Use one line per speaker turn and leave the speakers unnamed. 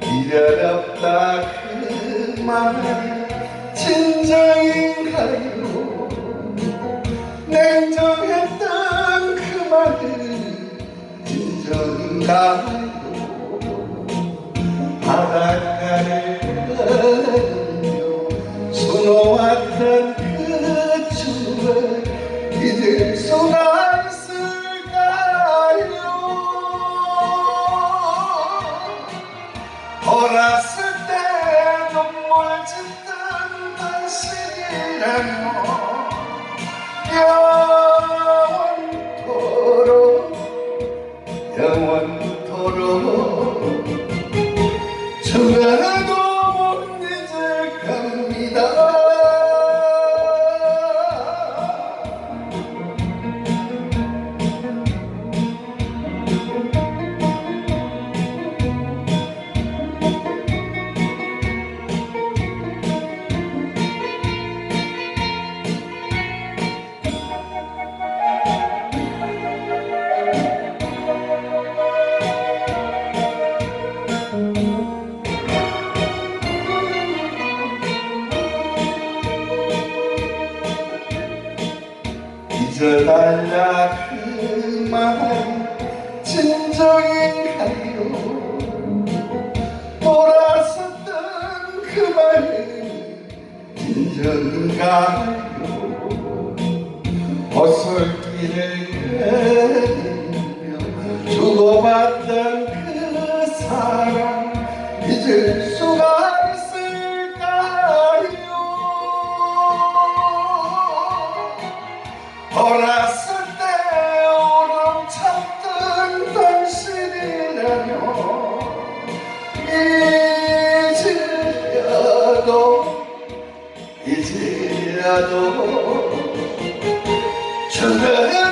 이래렵다 그 말이 진정인가요 냉정했던 그 말이 진정인가요 바닷가를 짓던 당신이라며 영원토록 영원토록 잊어달라 그말 진정인가요 돌아섰던 그말 진정인가요 어설길을 걸으며 주고받던 그 사랑 잊을 이제라도 이제라도 저는